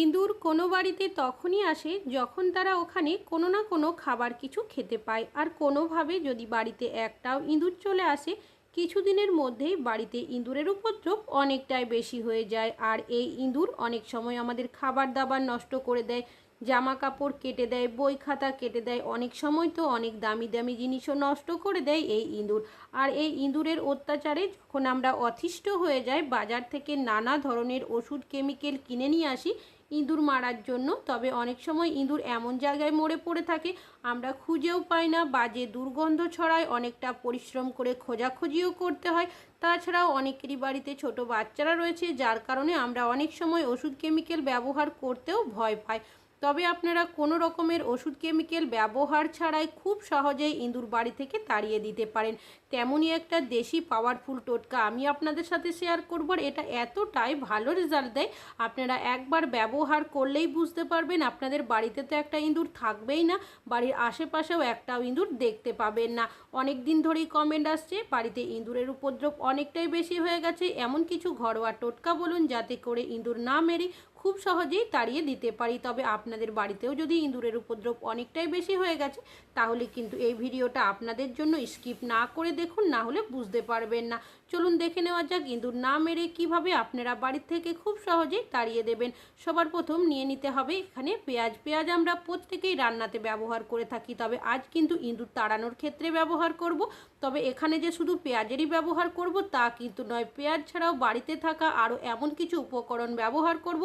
ইঁদুর কোনো বাড়িতে তখনই আসে যখন তারা ওখানে কোনো না কোনো খাবার কিছু খেতে পায়। আর কোনোভাবে যদি বাড়িতে একটাও ইঁদুর চলে আসে, কিছুদিনের মধ্যেই বাড়িতে ইঁদুরের উপদ্রব অনেকটাই বেশি হয়ে যায়। আর এই ইঁদুর অনেক সময় আমাদের খাবার দাবার নষ্ট করে দেয় জামা কাপড় কেটে দেয়, বই খাতা কেটে দেয়, অনেক সময় তো অনেক দামি দামি জিনিসও নষ্ট করে দেয় এই ইঁদুর। আর এই ইঁদুরের অত্যাচারে যখন আমরা অতিষ্ঠ হয়ে যাই, বাজার থেকে নানা ধরনের ওষুধ, কেমিক্যাল কিনে নিয়ে আসি ইঁদুর মারার জন্য। তবে অনেক সময় ইঁদুর এমন জায়গায় মরে পড়ে থাকে, আমরা খুঁজেও পাই না। বাজে দুর্গন্ধ ছড়ায় অনেকটা পরিশ্রম করে খোঁজাখুঁজিও করতে হয়। তাছাড়াও অনেকেরই বাড়িতে ছোট বাচ্চারা রয়েছে, যার কারণে আমরা অনেক সময় ওষুধ কেমিক্যাল ব্যবহার করতেও ভয় পাই। তবে আপনারা কোনো রকমের ওষুধ কেমিক্যাল ব্যবহার ছাড়াই খুব সহজেই ইঁদুর বাড়ি থেকে তাড়িয়ে দিতে পারেন। তেমনই একটা দেশি পাওয়ারফুল টোটকা আমি আপনাদের সাথে শেয়ার করব এটা এতটাই ভালো রেজাল্ট দেয়, আপনারা একবার ব্যবহার করলেই বুঝতে পারবেন আপনাদের বাড়িতে তো একটা ইঁদুর থাকবেই না, বাড়ির আশেপাশেও একটাও ইঁদুর দেখতে পাবেন না। অনেক দিন ধরেই কমেন্ট আসছে, বাড়িতে ইঁদুরের উপদ্রব অনেকটাই বেশি হয়ে গেছে, এমন কিছু ঘরোয়া টোটকা বলুন যাতে করে ইঁদুর না মেরে খুব সহজেই তাড়িয়ে দিতে পারি। তবে আপনাদের বাড়িতেও যদি ইঁদুরের উপদ্রব অনেকটাই বেশি হয়ে গেছে, তাহলে কিন্তু এই ভিডিওটা আপনাদের জন্য স্কিপ না করে দেখুন, না হলে বুঝতে পারবেন না। চলুন দেখে নেওয়া যাক ইঁদুর না মেরে কীভাবে আপনারা বাড়ির থেকে খুব সহজেই তাড়িয়ে দেবেন। সবার প্রথম নিয়ে নিতে হবে এখানে পেঁয়াজ। পেঁয়াজ আমরা প্রত্যেকেই রান্নাতে ব্যবহার করে থাকি, তবে আজ কিন্তু ইঁদুর তাড়ানোর ক্ষেত্রে ব্যবহার করব। তবে এখানে যে শুধু পেঁয়াজেরই ব্যবহার করব, তা কিন্তু নয়। পেঁয়াজ ছাড়াও বাড়িতে থাকা আরও এমন কিছু উপকরণ ব্যবহার করব,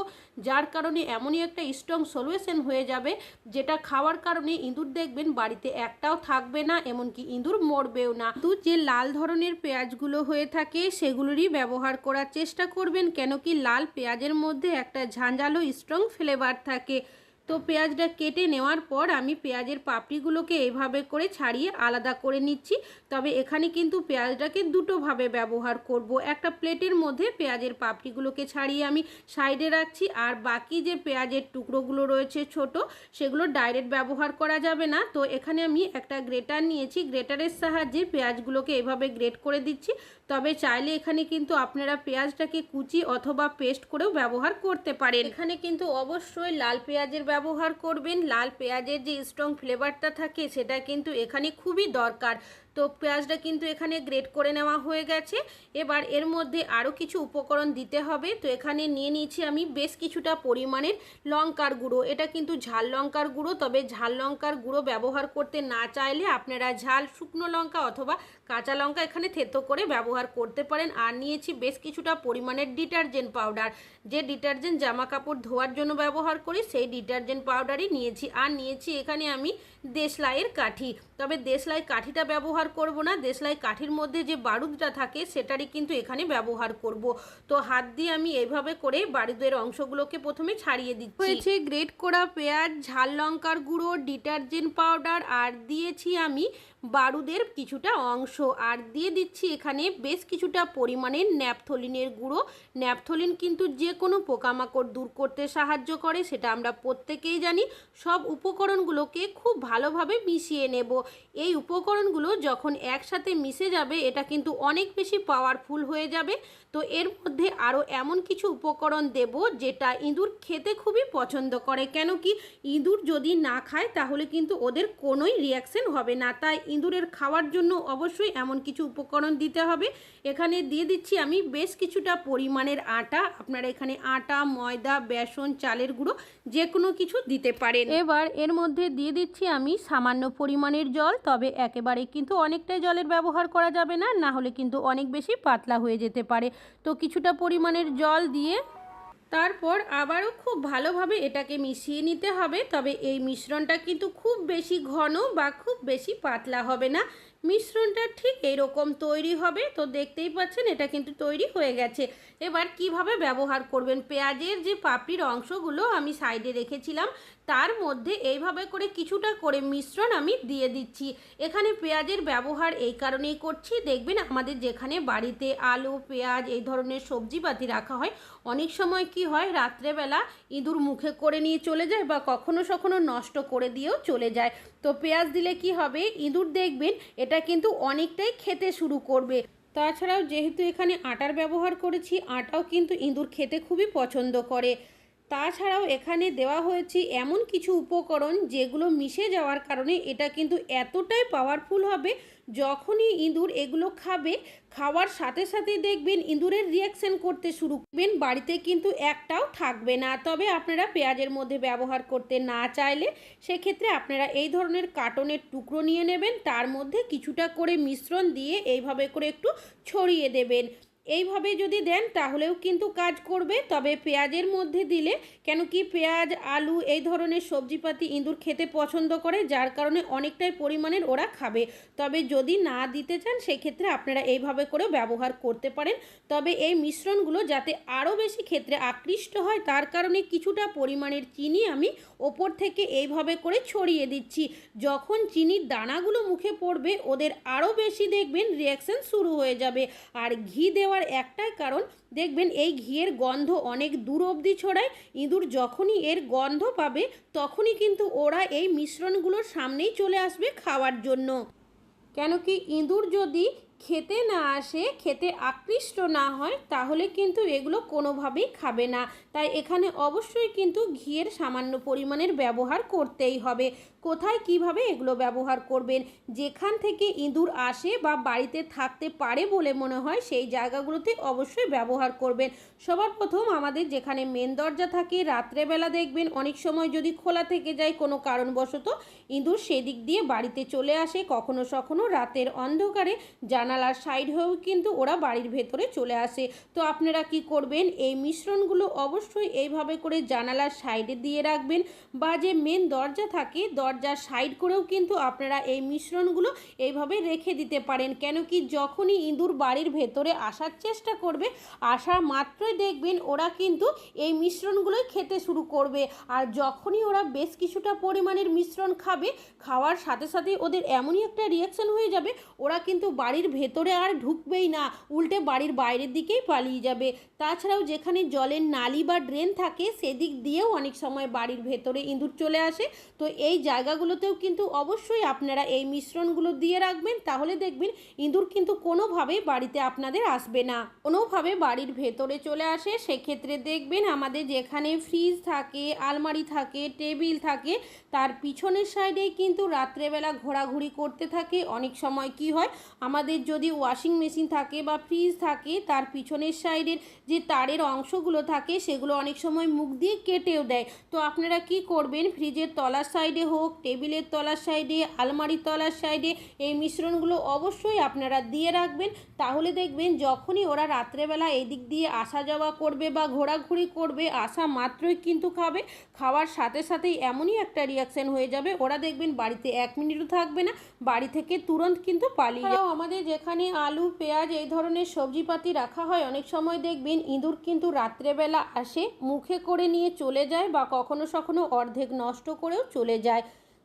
যার কারণে এমনই একটা স্ট্রং সলিউশন হয়ে যাবে, যেটা খাওয়ার কারণে ইঁদুর দেখবেন বাড়িতে একটাও থাকবে না, এমনকি ইঁদুর মরবেও না। তো যে লাল ধরনের পেঁয়াজগুলো হয়ে থাকে, সেগুলোরই ব্যবহার করার চেষ্টা করবেন। কেন কি লাল পেঁয়াজের মধ্যে একটা ঝাঁঝালো স্ট্রং ফ্লেভার থাকে। তো পেঁয়াজটা কেটে নেওয়ার পর আমি পেঁয়াজের পাপড়িগুলোকে এভাবে করে ছাড়িয়ে আলাদা করে নিচ্ছি। তবে এখানে কিন্তু পেঁয়াজটাকে দুটোভাবে ব্যবহার করব। একটা প্লেটের মধ্যে পেঁয়াজের পাপড়িগুলোকে ছাড়িয়ে আমি সাইডে রাখছি আর বাকি যে পেঁয়াজের টুকরোগুলো রয়েছে ছোট, সেগুলো ডাইরেক্ট ব্যবহার করা যাবে না। তো এখানে আমি একটা গ্রেটার নিয়েছি। গ্রেটারের সাহায্যে পেঁয়াজগুলোকে এভাবে গ্রেট করে দিচ্ছি। তবে চাইলে এখানে কিন্তু আপনারা পেঁয়াজটাকে কুচি অথবা পেস্ট করেও ব্যবহার করতে পারেন। এখানে কিন্তু অবশ্যই লাল পেঁয়াজের ব্যবহার করবেন। লাল পেঁয়াজের যে স্ট্রং ফ্লেভারটা থাকে সেটা কিন্তু এখানে খুবই দরকার। তো পেঁয়াজটা কিন্তু এখানে গ্রেট করে নেওয়া হয়ে গেছে। এবার এর মধ্যে আরও কিছু উপকরণ দিতে হবে। তো এখানে নিয়ে নিয়েছি আমি বেশ কিছুটা পরিমাণের লঙ্কার গুঁড়ো। এটা কিন্তু ঝাল লঙ্কার গুঁড়ো, তবে ঝাল লঙ্কার গুঁড়ো ব্যবহার করতে না চাইলে আপনারা ঝাল শুকনো লঙ্কা অথবা কাঁচা লঙ্কা এখানে থেতো করে ব্যবহার করতে পারেন। আর নিয়েছি বেশ কিছুটা পরিমাণের ডিটারজেন্ট পাউডার। যে ডিটারজেন্ট জামা কাপড় ধোয়ার জন্য ব্যবহার করি, সেই ডিটারজেন্ট পাউডারই নিয়েছি। আর নিয়েছি এখানে আমি দেশলাইয়ের কাঠি। তবে দেশলাই কাঠিটা ব্যবহার করব না, দেশলাই কাঠির মধ্যে যে বারুদটা থাকে সেটারই কিন্তু এখানে ব্যবহার করব। তো হাত দিয়ে আমি এইভাবে করে বারুদের অংশগুলোকে প্রথমে ছাড়িয়ে দিচ্ছি। হয়েছে গ্রেট করা পেঁয়াজ, ঝাল লঙ্কার গুঁড়ো, ডিটারজেন্ট পাউডার, আর দিয়েছি আমি বারুদের কিছুটা অংশ। আর দিয়ে দিচ্ছি এখানে বেশ কিছুটা পরিমাণের ন্যাপথলিনের গুঁড়ো। ন্যাপথলিন কিন্তু যে কোনো পোকামাকড় দূর করতে সাহায্য করে, সেটা আমরা প্রত্যেকেই জানি। সব উপকরণগুলোকে খুব ভালোভাবে মিশিয়ে নেব। এই উপকরণগুলো যখন একসাথে মিশে যাবে, এটা কিন্তু অনেক বেশি পাওয়ারফুল হয়ে যাবে। তো এর মধ্যে আরও এমন কিছু উপকরণ দেব যেটা ইঁদুর খেতে খুবই পছন্দ করে। কেন কি ইঁদুর যদি না খায়, তাহলে কিন্তু ওদের কোনোই রিয়াকশন হবে না। তাই ইঁদুরের খাওয়ার জন্য অবশ্যই এমন কিছু উপকরণ দিতে হবে। এখানে দিয়ে দিচ্ছি আমি বেশ কিছুটা পরিমাণের আটা। আপনারা এখানে আটা, ময়দা, বেসন, চালের গুঁড়ো যে কোনো কিছু দিতে পারেন। এবার এর মধ্যে দিয়ে দিচ্ছি আমি সামান্য পরিমাণের জল, তবে একেবারে কিন্তু অনেকটাই জলের ব্যবহার করা যাবে না না হলে কিন্তু অনেক বেশি পাতলা হয়ে যেতে পারে। তো কিছুটা পরিমাণের জল দিয়ে তারপর আবারও খুব ভালোভাবে এটাকে মিশিয়ে নিতে হবে, তবে এই মিশ্রণটা কিন্তু খুব বেশি ঘন বা খুব বেশি পাতলা হবে না। মিশ্রণটা ঠিক এরকম তৈরি হবে, তো দেখতেই পাচ্ছেন এটা কিন্তু তৈরি হয়ে গেছে। এবার কীভাবে ব্যবহার করবেন? পেঁয়াজের যে পাপড়ির অংশগুলো আমি সাইডে রেখেছিলাম তার মধ্যে এইভাবে করে কিছুটা করে মিশ্রণ আমি দিয়ে দিচ্ছি। এখানে পেঁয়াজের ব্যবহার এই কারণেই করছি। দেখবেন আমাদের যেখানে বাড়িতে আলু, পেঁয়াজ এই ধরনের সবজিপাতি রাখা হয়, অনেক সময় কি হয়, রাত্রেবেলা ইঁদুর মুখে করে নিয়ে চলে যায় বা কখনো সখনো নষ্ট করে দিয়েও চলে যায়। তো পেঁয়াজ দিলে কি হবে? ইঁদুর দেখবেন এটা কিন্তু অনেকটাই খেতে শুরু করবে। তাছাড়াও যেহেতু এখানে আটার ব্যবহার করেছি, আটাও কিন্তু ইঁদুর খেতে খুবই পছন্দ করে। তাছাড়াও এখানে দেওয়া হয়েছে এমন কিছু উপকরণ যেগুলো মিশে যাওয়ার কারণে এটা কিন্তু এতটাই পাওয়ারফুল হবে যখনই ইঁদুর এগুলো খাবে, খাওয়ার সাথে সাথে দেখবেন ইঁদুরের রিয়াকশান করতে শুরু করবেন, বাড়িতে কিন্তু একটাও থাকবে না। তবে আপনারা পেঁয়াজের মধ্যে ব্যবহার করতে না চাইলে সেক্ষেত্রে আপনারা এই ধরনের কার্টনের টুকরো নিয়ে নেবেন, তার মধ্যে কিছুটা করে মিশ্রণ দিয়ে এইভাবে করে একটু ছড়িয়ে দেবেন। এইভাবে যদি দেন, তাহলেও কিন্তু কাজ করবে। তবে পেঁয়াজের মধ্যে দিলে কেন কি পেঁয়াজ, আলু এই ধরনের সবজিপাতি ইঁদুর খেতে পছন্দ করে, যার কারণে অনেকটাই পরিমাণের ওরা খাবে। তবে যদি না দিতে চান, সেক্ষেত্রে আপনারা এইভাবে করে ব্যবহার করতে পারেন। তবে এই মিশ্রণগুলো যাতে আরও বেশি ক্ষেত্রে আকৃষ্ট হয়, তার কারণে কিছুটা পরিমাণের চিনি আমি ওপর থেকে এইভাবে করে ছড়িয়ে দিচ্ছি। যখন চিনির দানাগুলো মুখে পড়বে, ওদের আরও বেশি দেখবেন রিয়াকশান শুরু হয়ে যাবে। আর ঘি দেওয়ার একটাই কারণ, দেখবেন এই ঘিয়ের গন্ধ অনেক দূর অবধি ছড়ায়, ইঁদুর যখনই এর গন্ধ পাবে তখনই কিন্তু ওরা এই মিশ্রণগুলোর সামনেই চলে আসবে খাওয়ার জন্য। কেন কি ইঁদুর যদি খেতে না আসে, খেতে আকৃষ্ট না হয়, তাহলে কিন্তু এগুলো কোনোভাবেই খাবে না। তাই এখানে অবশ্যই কিন্তু ঘিয়ের সামান্য পরিমাণের ব্যবহার করতেই হবে। কোথায় কীভাবে এগুলো ব্যবহার করবেন, যেখান থেকে ইঁদুর আসে বা বাড়িতে থাকতে পারে বলে মনে হয় সেই জায়গাগুলোতে অবশ্যই ব্যবহার করবেন। সবার প্রথম আমাদের যেখানে মেন দরজা থাকে, রাত্রেবেলা দেখবেন অনেক সময় যদি খোলা থেকে যায় কোনো কারণবশত ইঁদুর সেদিক দিয়ে বাড়িতে চলে আসে, কখনো সখনো রাতের অন্ধকারে জানালার সাইড হয়েও কিন্তু ওরা বাড়ির ভেতরে চলে আসে। তো আপনারা কি করবেন, এই মিশ্রণগুলো অবশ্যই এইভাবে করে জানালার সাইডে দিয়ে রাখবেন বা যে মেন দরজা থাকে দরজার সাইড করেও কিন্তু আপনারা এই মিশ্রণগুলো এইভাবে রেখে দিতে পারেন। কেন কি যখনই ইঁদুর বাড়ির ভেতরে আসার চেষ্টা করবে আসা মাত্রই দেখবেন ওরা কিন্তু এই মিশ্রণগুলোই খেতে শুরু করবে। আর যখনই ওরা বেশ কিছুটা পরিমাণের মিশ্রণ খাবে, খাওয়ার সাথে সাথে ওদের এমনই একটা রিয়াকশন হয়ে যাবে, ওরা কিন্তু বাড়ির ভেতরে আর ঢুকবেই না, উল্টে বাড়ির বাইরের দিকেই পালিয়ে যাবে। তাছাড়াও যেখানে জলের নালি বা ড্রেন থাকে, সেদিক দিয়েও অনেক সময় বাড়ির ভেতরে ইঁদুর চলে আসে। তো এই জায়গাগুলোতেও কিন্তু অবশ্যই আপনারা এই মিশ্রণগুলো দিয়ে রাখবেন। তাহলে দেখবেন ইঁদুর কিন্তু কোনোভাবেই বাড়িতে আপনাদের আসবে না। কোনোভাবে বাড়ির ভেতরে চলে আসে। সেক্ষেত্রে দেখবেন আমাদের যেখানে ফ্রিজ থাকে, আলমারি থাকে, টেবিল থাকে, তার পিছনের সাইডেই কিন্তু রাত্রেবেলা ঘোরাঘুরি করতে থাকে। অনেক সময় কি হয়, আমাদের যদি ওয়াশিং মেশিন থাকে বা ফ্রিজ থাকে, তার পিছনের সাইডের যে তারের অংশগুলো থাকে, সেগুলো অনেক সময় মুখ দিয়ে কেটেও দেয়। তো আপনারা কি করবেন, ফ্রিজের তলার সাইডে হোক টেবিলের তলার সাইডে আলমারির তলার সাইডে এই মিশ্রণগুলো অবশ্যই আপনারা দিয়ে রাখবেন। তাহলে দেখবেন যখনই ওরা রাত্রেবেলা এদিক দিয়ে আসা যাওয়া করবে বা ঘোরাঘুরি করবে, আসা মাত্রই কিন্তু খাবে। খাওয়ার সাথে সাথেই এমনই একটা রিয়াকশন হয়ে যাবে। ওরা দেখবেন বাড়িতে এক মিনিটও থাকবে না, বাড়ি থেকে তুরন্ত কিন্তু পালিয়ে যাবে। আমাদের যেখানে আলু, পেঁয়াজ এই ধরনের সবজিপাতি রাখা হয়, অনেক সময় দেখবেন ইঁদুর কিন্তু রাত্রেবেলা আসে, মুখে করে নিয়ে চলে যায় বা কখনো সখনো অর্ধেক নষ্ট করেও চলে যায়।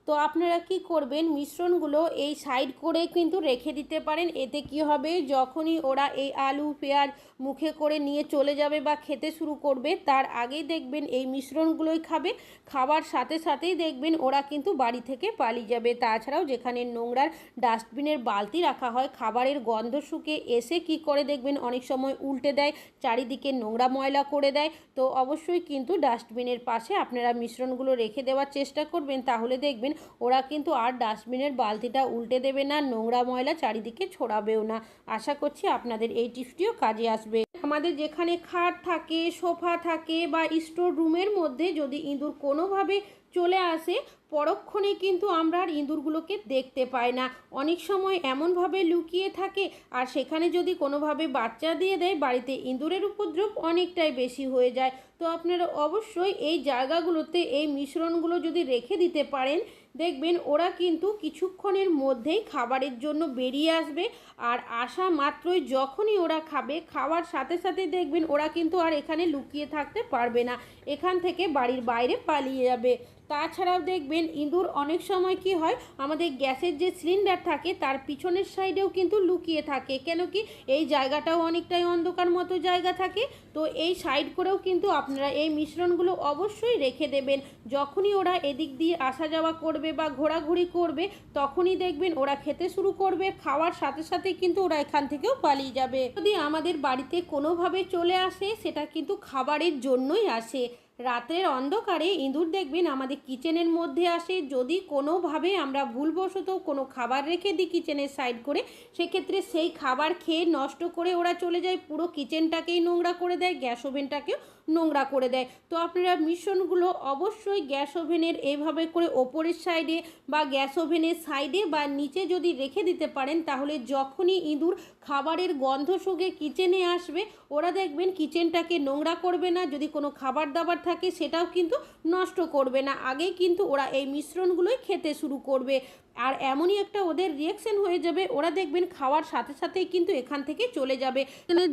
তো আপনারা কি করবেন, মিশ্রণগুলো এই সাইড করে কিন্তু রেখে দিতে পারেন। এতে কি হবে, যখনই ওরা এই আলু, পেঁয়াজ মুখে করে নিয়ে চলে যাবে বা খেতে শুরু করবে, তার আগেই দেখবেন এই মিশ্রণগুলোই খাবে। খাবার সাথে সাথেই দেখবেন ওরা কিন্তু বাড়ি থেকে পালিয়ে যাবে। তাছাড়াও যেখানে নোংরার ডাস্টবিনের বালতি রাখা হয়, খাবারের গন্ধ শুকে এসে কি করে দেখবেন, অনেক সময় উল্টে দেয়, চারিদিকে নোংরা ময়লা করে দেয়। তো অবশ্যই কিন্তু ডাস্টবিনের পাশে আপনারা মিশ্রণগুলো রেখে দেওয়ার চেষ্টা করবেন। তাহলে দেখবেন ওরা কিন্তু আর ডাস্টবিনের বালতিটা উল্টে দেবে না, নোংরা ময়লা চারিদিকে ছড়াবেও না। আশা করছি আপনাদের এই টিপসটিও কাজে আসবে। আমাদের যেখানে খাট থাকে, সোফা থাকে বা স্টোর রুমের মধ্যে যদি ইঁদুর কোনোভাবে চলে আসে, পরক্ষণে কিন্তু আমরা আর ইঁদুরগুলোকে দেখতে পাই না। অনেক সময় এমনভাবে লুকিয়ে থাকে আর সেখানে যদি কোনোভাবে বাচ্চা দিয়ে দেয়, বাড়িতে ইঁদুরের উপদ্রব অনেকটাই বেশি হয়ে যায়। তো আপনারা অবশ্যই এই জায়গাগুলোতে এই মিশ্রণগুলো যদি রেখে দিতে পারেন দেখবেন ওরা কিন্তু কিছুক্ষণের মধ্যেই খাবারের জন্য বেরিয়ে আসবে। আর আসা মাত্রই যখনই ওরা খাবে, খাওয়ার সাথে সাথে দেখবেন ওরা কিন্তু আর এখানে লুকিয়ে থাকতে পারবে না। এখান থেকে বাড়ির বাইরে পালিয়ে যাবে। তাছাড়াও দেখবেন ইঁদুর অনেক সময় কি হয়, আমাদের গ্যাসের যে সিলিন্ডার থাকে, তার পিছনের সাইডেও কিন্তু লুকিয়ে থাকে। কেন কি, এই জায়গাটাও অনেকটাই অন্ধকার মতো জায়গা থাকে, তো এই সাইড করেও কিন্তু আপনারা এই মিশ্রণগুলো অবশ্যই রেখে দেবেন। যখনই ওরা এদিক দিয়ে আসা যাওয়া করবে বা ঘোরাঘুরি করবে, তখনই দেখবেন ওরা খেতে শুরু করবে, খাওয়ার সাথে সাথে কিন্তু ওরা এখান থেকেও পালিয়ে যাবে। যদি আমাদের বাড়িতে কোনোভাবে চলে আসে, সেটা কিন্তু খাবারের জন্যই আসে। রাতের অন্ধকারে ইঁদুর দেখবেন আমাদের কিচেনের মধ্যে আসে। যদি কোনোভাবে আমরা ভুলবশত কোনো খাবার রেখে দিই কিচেনের সাইড করে, সেক্ষেত্রে সেই খাবার খেয়ে নষ্ট করে ওরা চলে যায়, পুরো কিচেনটাকেই নোংরা করে দেয়, গ্যাস ওভেনটাকেও নোংরা করে দেয়। তো আপনারা মিশ্রণগুলো অবশ্যই গ্যাস ওভেনের এইভাবে করে ওপরের সাইডে বা গ্যাস ওভেনের সাইডে বা নিচে যদি রেখে দিতে পারেন, তাহলে যখনই ইঁদুর খাবারের গন্ধ শুকে কিচেনে আসবে, ওরা দেখবেন কিচেনটাকে নোংরা করবে না। যদি কোনো খাবার দাবার থাকে সেটাও কিন্তু নষ্ট করবে না। আগে কিন্তু ওরা এই মিশ্রণগুলোই খেতে শুরু করবে। আর এমনই একটা ওদের রিয়েকশন হয়ে যাবে, ওরা দেখবেন খাওয়ার সাথে সাথেই কিন্তু এখান থেকে চলে যাবে।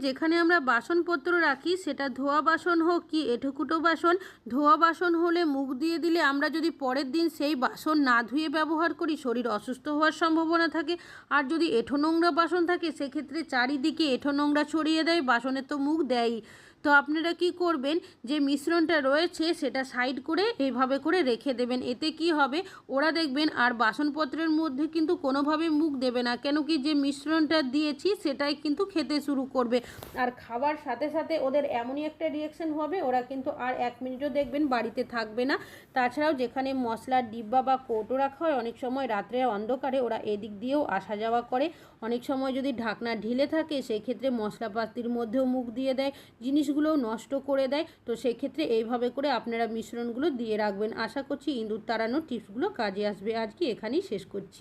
যেখানে আমরা বাসনপত্র রাখি, সেটা ধোয়া বাসন হোক কি এঠোকুটো বাসন, ধোয়া বাসন হলে মুখ দিয়ে দিলে আমরা যদি পরের দিন সেই বাসন না ধুয়ে ব্যবহার করি, শরীর অসুস্থ হওয়ার সম্ভাবনা থাকে। আর যদি এঁঠো নোংরা বাসন থাকে, সেক্ষেত্রে চারিদিকে এঁঠো নোংরা ছড়িয়ে দেয় বাসনের তো মুখ দেয়ই। তো আপনারা কি করবেন, যে মিশ্রণটা রয়েছে, সেটা সাইড করে এইভাবে করে রেখে দেবেন। এতে কি হবে, ওরা দেখবেন আর বাসনপত্রের মধ্যে কিন্তু কোনোভাবে মুখ দেবে না। কেন কি যে মিশ্রণটা দিয়েছি, সেটাই কিন্তু খেতে শুরু করবে। আর খাবার সাথে সাথে ওদের এমনই একটা রিয়াকশন হবে, ওরা কিন্তু আর এক মিনিটও দেখবেন বাড়িতে থাকবে না। তাছাড়াও যেখানে মশলার ডিব্বা বা কৌটো রাখা হয়, অনেক সময় রাত্রে অন্ধকারে ওরা এদিক দিয়েও আসা যাওয়া করে। অনেক সময় যদি ঢাকনা ঢিলে থাকে সেই ক্ষেত্রে মশলাপাতির মধ্যেও মুখ দিয়ে দেয়, জিনিসগুলোও নষ্ট করে দেয়। তো সেই ক্ষেত্রে এইভাবে করে আপনারা মিশ্রণগুলো দিয়ে রাখবেন। আশা করছি ইঁদুর তাড়ানোর টিপসগুলো কাজে আসবে। আজকে এখানেই শেষ করছি